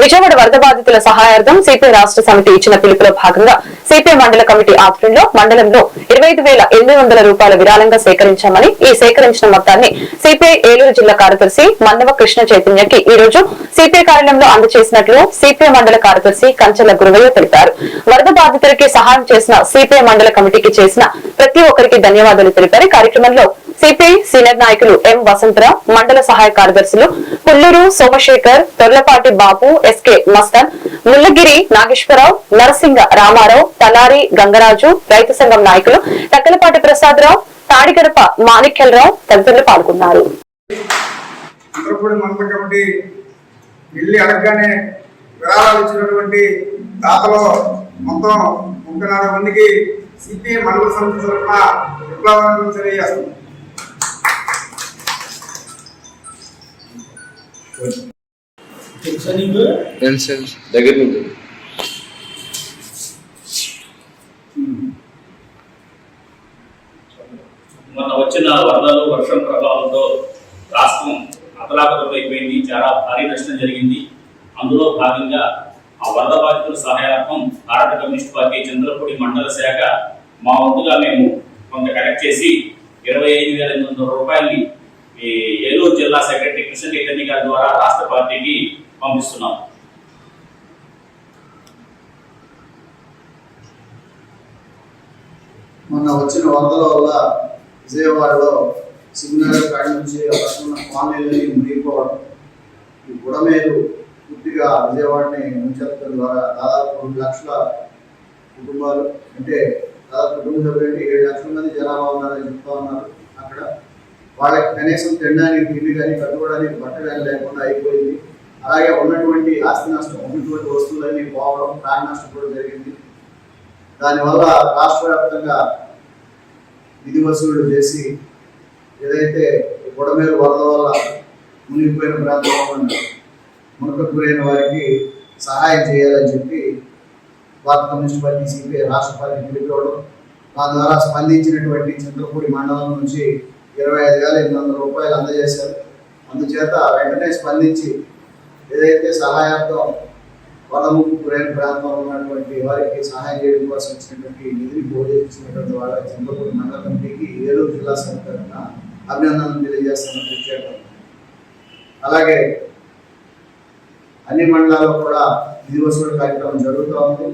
విజయవాడ వరద బాధితుల సహాయార్థం సిపిఐ రాష్ట్ర సమితి ఇచ్చిన పిలుపులో భాగంగా సిపిఐ మండల కమిటీ ఆధ్వర్యంలో మండలంలో ఇరవై ఐదు వేల ఎనిమిది వందల రూపాయల విరాళంగా సేకరించామని ఈ సేకరించిన మొత్తాన్ని సిపిఐ ఏలూరు జిల్లా కార్యదర్శి మన్నవ కృష్ణ చైతన్యకి ఈ రోజు సిపిఐ కార్యాలయంలో అందజేసినట్లు సిపిఐ మండల కార్యదర్శి కంచెల గురువయ్య తెలిపారు. వరద బాధితులకి సహాయం చేసిన సిపిఐ మండల కమిటీకి చేసిన ప్రతి ఒక్కరికి ధన్యవాదాలు తెలిపారు. కార్యక్రమంలో సిపిఐ సీనియర్ నాయకులు ఎం వసంతరావు మండల సహాయ కార్యదర్శులు పుల్లూరు సోమశేఖర్ తొర్లపాటి బాబు ఎస్కే మస్తన్ ముల్లగిరి నాగేశ్వరరావు నరసింగ రామారావు తలారి గంగరాజు రైతు సంఘం నాయకులు టక్కలపాటి ప్రసాదరావు తాడిగడప మాణిక్యలరావు తదితరులు పాల్గొన్నారు. వెళ్ళి అడగగానే విరాళాలు ఇచ్చినటువంటి దాతలో మొత్తం ముప్పై నాలుగు మందికి సిపిఐ మండల సమితి తరఫున విప్లవాన్ని తెలియజేస్తుంది తెలుసు దగ్గర నుంచి మొన్న వచ్చిన వరదలు వర్షం ప్రభావంతో రాష్ట్రం అతలాకుతలం చాలా భారీ నష్టం జరిగింది. అందులో భాగంగా ఆ వరద బాధితుల సహాయార్థం భారత కమ్యూనిస్ట్ పార్టీ చంద్రపూడి మండల శాఖ మా వంతుగా మేము కొంత కలెక్ట్ చేసి ఇరవై ఐదు వేల ఎనిమిది వందల రూపాయలని ఏలూరు జిల్లా సెక్రటరీ కిషన్ చైతన్య గారి ద్వారా రాష్ట్ర పార్టీకి పంపిస్తున్నాం. మొన్న వచ్చిన వరదల వల్ల విజయవాడలో సింగనగర్ కాడ నుంచి అక్కడ కాలనీలని మునిగిపోవడం ఈ బుడమేరు పూర్తిగా విజయవాడని ముంచెత్తడం ద్వారా దాదాపు రెండు లక్షల కుటుంబాలు అంటే దాదాపు కుటుంబ సభ్యులు ఏడు లక్షల మంది జనాభా ఉన్నారని చెప్తా ఉన్నారు అక్కడ. వాళ్ళకి కనీసం తినడానికి తిండి కానీ కట్టుకోవడానికి బట్ట కానీ లేకుండా అయిపోయింది. అలాగే ఉన్నటువంటి ఆస్తి నష్టం ఉన్నటువంటి వస్తువులన్నీ పోవడం ప్రాణ నష్టం కూడా జరిగింది. దానివల్ల రాష్ట్ర వ్యాప్తంగా నిధి వసూళ్ళు చేసి ఏదైతే బుడమేరు వరద వల్ల మునిగిపోయిన ప్రాంతం మునకకు గురైన వారికి సహాయం చేయాలని చెప్పి భారత కమ్యూనిస్ట్ పార్టీ సిపిఐ రాష్ట్ర పార్టీ పిలిపివ్వడం దాని ద్వారా స్పందించినటువంటి చంద్రపూడి మండలం నుంచి ఇరవై ఐదు వేల ఎనిమిది వందల రూపాయలు అందజేశారు. అందుచేత వెంటనే స్పందించి ఏదైతే సహాయార్థం వరదముకు గురైన ప్రాంతంలో ఉన్నటువంటి వారికి సహాయం చేయడం కోసం ఇచ్చినటువంటి నిధిని భోజనించినటువంటి వాళ్ళ చంద్రపూర్ మండల కమిటీకి ఏలూరు జిల్లా సమితి అభినందనలు తెలియజేస్తామని ప్రత్యేకం అలాగే అన్ని మండలాల్లో కూడా నిధి వసూలు కార్యక్రమం జరుగుతూ ఉంది.